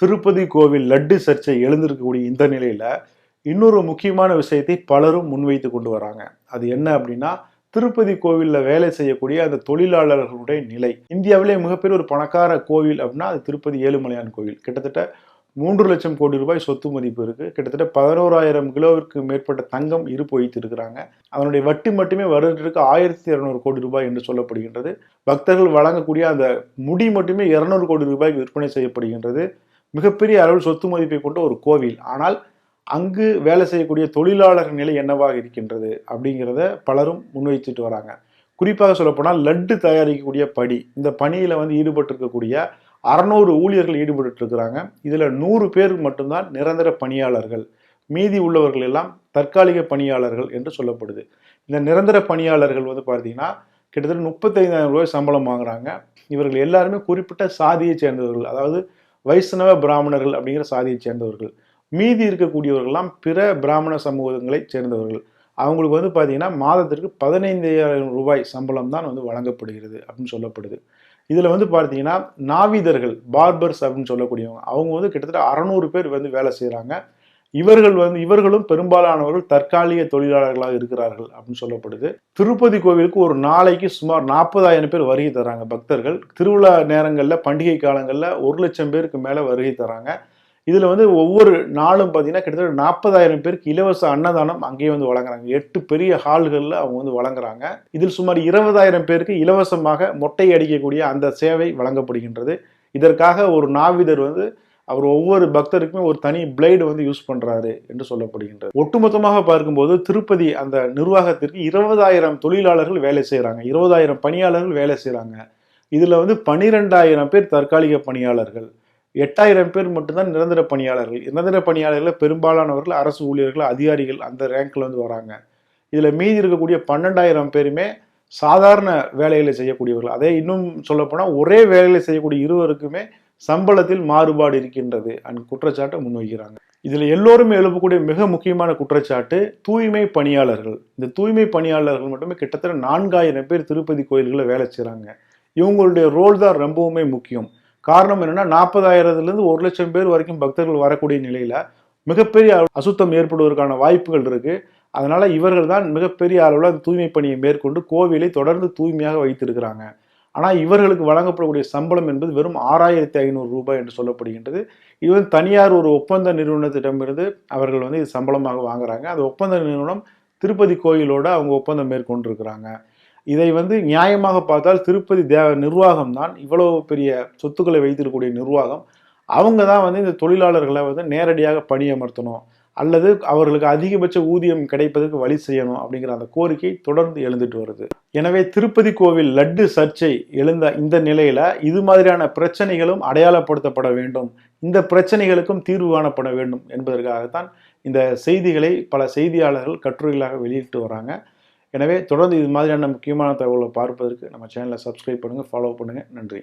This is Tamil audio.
திருப்பதி கோவில் லட்டு சர்ச்சை எழுந்திருக்கக்கூடிய இந்த நிலையில இன்னொரு முக்கியமான விஷயத்தை பலரும் முன்வைத்து கொண்டு வராங்க. அது என்ன அப்படின்னா திருப்பதி கோவிலில் வேலை செய்யக்கூடிய அந்த தொழிலாளர்களுடைய நிலை. இந்தியாவிலே மிகப்பெரிய ஒரு பணக்கார கோவில் அப்படின்னா அது திருப்பதி ஏழுமலையான் கோவில். கிட்டத்தட்ட மூன்று லட்சம் கோடி ரூபாய் சொத்து மதிப்பு இருக்கு. கிட்டத்தட்ட பதினோராயிரம் கிலோவிற்கு மேற்பட்ட தங்கம் இருப்பு வைத்திருக்கிறாங்க. அதனுடைய வட்டி மட்டுமே வருடத்திற்கு ஆயிரத்தி இரநூறு கோடி ரூபாய் என்று சொல்லப்படுகின்றது. பக்தர்கள் வழங்கக்கூடிய அந்த முடி மட்டுமே இருநூறு கோடி ரூபாய்க்கு விற்பனை செய்யப்படுகின்றது. மிகப்பெரிய அளவில் சொத்து மதிப்பை கொண்ட ஒரு கோவில். ஆனால் அங்கு வேலை செய்யக்கூடிய தொழிலாளர் நிலை என்னவாக இருக்கின்றது அப்படிங்கிறத பலரும் முன்வைச்சிட்டு வராங்க. குறிப்பாக சொல்லப்போனால் லட்டு தயாரிக்கக்கூடிய படி. இந்த பணியில் வந்து ஈடுபட்டிருக்கக்கூடிய அறநூறு ஊழியர்கள் ஈடுபட்டு இருக்கிறாங்க இதில் நூறு பேர் மட்டும்தான் நிரந்தர பணியாளர்கள். மீதி உள்ளவர்கள் எல்லாம் தற்காலிக பணியாளர்கள் என்று சொல்லப்படுது. இந்த நிரந்தர பணியாளர்கள் வந்து பார்த்தீங்கன்னா கிட்டத்தட்ட முப்பத்தைந்தாயிரம் ரூபாய் சம்பளம் வாங்குறாங்க. இவர்கள் எல்லாருமே குறிப்பிட்ட சாதியை சேர்ந்தவர்கள். அதாவது வைஷ்ணவ பிராமணர்கள் அப்படிங்கிற சாதியை சேர்ந்தவர்கள். மீதி இருக்கக்கூடியவர்கள்லாம் பிற பிராமண சமூகங்களைச் சேர்ந்தவர்கள். அவங்களுக்கு வந்து பார்த்தீங்கன்னா மாதத்திற்கு பதினைந்தாயிரம் ரூபாய் சம்பளம் தான் வந்து வழங்கப்படுகிறது அப்படின்னு சொல்லப்படுது. இதில் வந்து பார்த்தீங்கன்னா நாவிதர்கள் பார்பர்ஸ் அப்படின்னு சொல்லக்கூடியவங்க. அவங்க வந்து கிட்டத்தட்ட அறநூறு பேர் வந்து வேலை செய்கிறாங்க இவர்கள் வந்து இவர்களும் பெரும்பாலானவர்கள் தற்காலிக தொழிலாளர்களாக இருக்கிறார்கள் அப்படின்னு சொல்லப்படுது. திருப்பதி கோவிலுக்கு ஒரு நாளைக்கு சுமார் நாற்பதாயிரம் பேர் வருகை தராங்க பக்தர்கள். திருவிழா நேரங்களில் பண்டிகை காலங்களில் ஒரு லட்சம் பேருக்கு மேலே வருகை தராங்க இதில் வந்து ஒவ்வொரு நாளும் பார்த்தீங்கன்னா கிட்டத்தட்ட நாற்பதாயிரம் பேருக்கு இலவச அன்னதானம் அங்கேயே வந்து வழங்குறாங்க. எட்டு பெரிய ஹால்களில் அவங்க வந்து வழங்குறாங்க. இதில் சுமார் இருபதாயிரம் பேருக்கு இலவசமாக மொட்டை அடிக்கக்கூடிய அந்த சேவை வழங்கப்படுகின்றது. இதற்காக ஒரு நாவிதர் வந்து அவர் ஒவ்வொரு பக்தருக்குமே ஒரு தனி பிளேடு வந்து யூஸ் பண்றாரு என்று சொல்லப்படுகின்றது. ஒட்டுமொத்தமாக பார்க்கும்போது திருப்பதி அந்த நிர்வாகத்திற்கு இருபதாயிரம் தொழிலாளர்கள் வேலை செய்கிறாங்க இருபதாயிரம் பணியாளர்கள் வேலை செய்கிறாங்க இதில் வந்து பனிரெண்டாயிரம் பேர் தற்காலிக பணியாளர்கள். எட்டாயிரம் பேர் மட்டும்தான் நிரந்தர பணியாளர்கள். நிரந்தர பணியாளர்கள் பெரும்பாலானவர்கள் அரசு ஊழியர்கள் அதிகாரிகள் அந்த ரேங்க்ல வந்து வராங்க. இதில் மீதி இருக்கக்கூடிய பன்னெண்டாயிரம் பேருமே சாதாரண வேலைகளை செய்யக்கூடியவர்கள். அதே இன்னும் சொல்லப்போனால் ஒரே வேலைகளை செய்யக்கூடிய இருவருக்குமே சம்பளத்தில் மாறுபாடு இருக்கின்றது. அண்ட் குற்றச்சாட்டை முன்வைக்கிறாங்க. இதில் எல்லோருமே எழுப்பக்கூடிய மிக முக்கியமான குற்றச்சாட்டு தூய்மை பணியாளர்கள். இந்த தூய்மை பணியாளர்கள் மட்டுமே கிட்டத்தட்ட நான்காயிரம் பேர் திருப்பதி கோயில்களில் வேலை செய்கிறாங்க இவங்களுடைய ரோல் தான் ரொம்பவுமே முக்கியம். காரணம் என்னென்னா நாற்பதாயிரத்துலேருந்து ஒரு லட்சம் பேர் வரைக்கும் பக்தர்கள் வரக்கூடிய நிலையில் மிகப்பெரிய அசுத்தம் ஏற்படுவதற்கான வாய்ப்புகள் இருக்குது அதனால் இவர்கள் தான் மிகப்பெரிய அளவில் அந்த தூய்மை பணியை மேற்கொண்டு கோவிலை தொடர்ந்து தூய்மையாக வைத்திருக்கிறாங்க. ஆனால் இவர்களுக்கு வழங்கப்படக்கூடிய சம்பளம் என்பது வெறும் ஆறாயிரத்தி ஐநூறு ரூபாய் என்று சொல்லப்படுகின்றது. இது வந்து தனியார் ஒரு ஒப்பந்த நிறுவனத்திடமிருந்து அவர்கள் வந்து இது சம்பளமாக வாங்குறாங்க. அந்த ஒப்பந்த நிறுவனம் திருப்பதி கோயிலோட அவங்க ஒப்பந்தம் மேற்கொண்டிருக்கிறாங்க. இதை வந்து நியாயமாக பார்த்தால் திருப்பதி தேவ நிர்வாகம் தான் இவ்வளோ பெரிய சொத்துக்களை வைத்திருக்கக்கூடிய நிர்வாகம். அவங்க தான் வந்து இந்த தொழிலாளர்களை வந்து நேரடியாக பணியமர்த்தணும். அல்லது அவர்களுக்கு அதிகபட்ச ஊதியம் கிடைப்பதற்கு வழி செய்யணும் அப்படிங்கிற அந்த கோரிக்கை தொடர்ந்து எழுந்துட்டு வருது. எனவே திருப்பதி கோவில் லட்டு சர்ச்சை எழுந்த இந்த நிலையில இது மாதிரியான பிரச்சனைகளும் அடையாளப்படுத்தப்பட வேண்டும். இந்த பிரச்சனைகளுக்கும் தீர்வு காணப்பட வேண்டும் என்பதற்காகத்தான் இந்த செய்திகளை பல செய்தியாளர்கள் கட்டுரைகளாக வெளியிட்டு வராங்க. எனவே தொடர்ந்து இது மாதிரியான முக்கியமான தகவலை பார்ப்பதற்கு நம்ம சேனலை சப்ஸ்கிரைப் பண்ணுங்கள் ஃபாலோ பண்ணுங்கள் நன்றி.